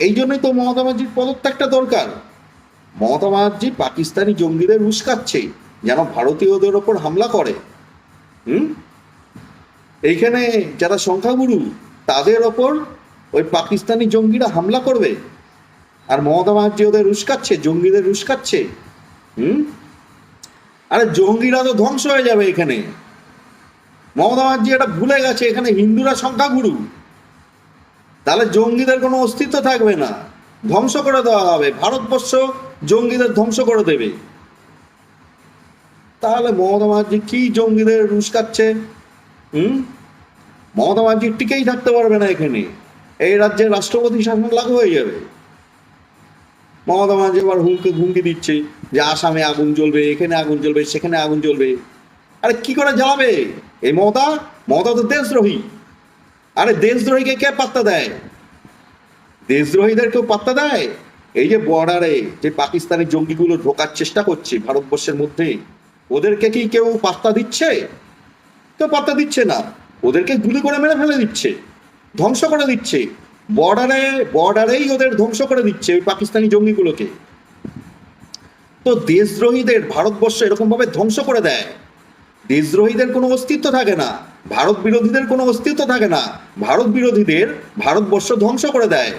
এই জন্যই তো মমতা ব্যানার্জির পদত্যাগটা দরকার। মমতা ব্যানার্জি পাকিস্তানি জঙ্গিদের উস্কাচ্ছে, যেন ভারতীয়দের ওপর হামলা করে। হুম? এইখানে যারা সংখ্যাগুরু, তাদের ওপর ওই পাকিস্তানি জঙ্গিরা হামলা করবে। আর মমতা ব্যানার্জি ওদের উস্কাচ্ছে, জঙ্গিদের উস্কাচ্ছে। হুম? আরে জঙ্গিরা তো ধ্বংস হয়ে যাবে এখানে। মমতা ব্যানার্জি এটা ভুলে গেছে, এখানে হিন্দুরা সংখ্যাগুরু। তাহলে জঙ্গিদের কোনো অস্তিত্ব থাকবে না। ধ্বংস করে দেওয়া হবে। ভারতবর্ষ জঙ্গিদের ধ্বংস করে দেবে। তাহলে মমতা ব্যানার্জি কি জঙ্গিদের উস্কাচ্ছে হুম? মমতা ব্যানার্জি টিকেই থাকতে পারবে না এখানে। এই রাজ্যে রাষ্ট্রপতি শাসন লাগু হয়ে যাবে। মমতা ব্যানার্জি এবার হুমকি হুমকি দিচ্ছে যে আসামে আগুন জ্বলবে, এখানে আগুন জ্বলবে, সেখানে আগুন জ্বলবে। আরে কি করে জ্বালাবে? এই মমতা? মমতা তো দেশদ্রোহী। আরে দেশদ্রোহীকে কে পাত্তা দেয়? দেশদ্রোহীদের কেউ পাত্তা দেয়? এই যে বর্ডারে যে পাকিস্তানি জঙ্গিগুলো ঢোকার চেষ্টা করছে ভারতবর্ষের মধ্যে, ওদেরকে কি কেউ পাত্তা দিচ্ছে? কেউ পাত্তা দিচ্ছে না। ওদেরকে গুলি করে মেরে ফেলে দিচ্ছে, ধ্বংস করে দিচ্ছে। বর্ডারে বর্ডারেই ওদের ধ্বংস করে দিচ্ছে ওই পাকিস্তানি জঙ্গিগুলোকে। তো দেশদ্রোহীদের ভারতবর্ষ এরকমভাবে ধ্বংস করে দেয়। দেশদ্রোহীদের কোনো অস্তিত্ব থাকে না। ভারত বিরোধীদের কোনো অস্তিত্ব থাকে না। ভারত বিরোধীদের ভারতবর্ষ ধ্বংস করে দেয়।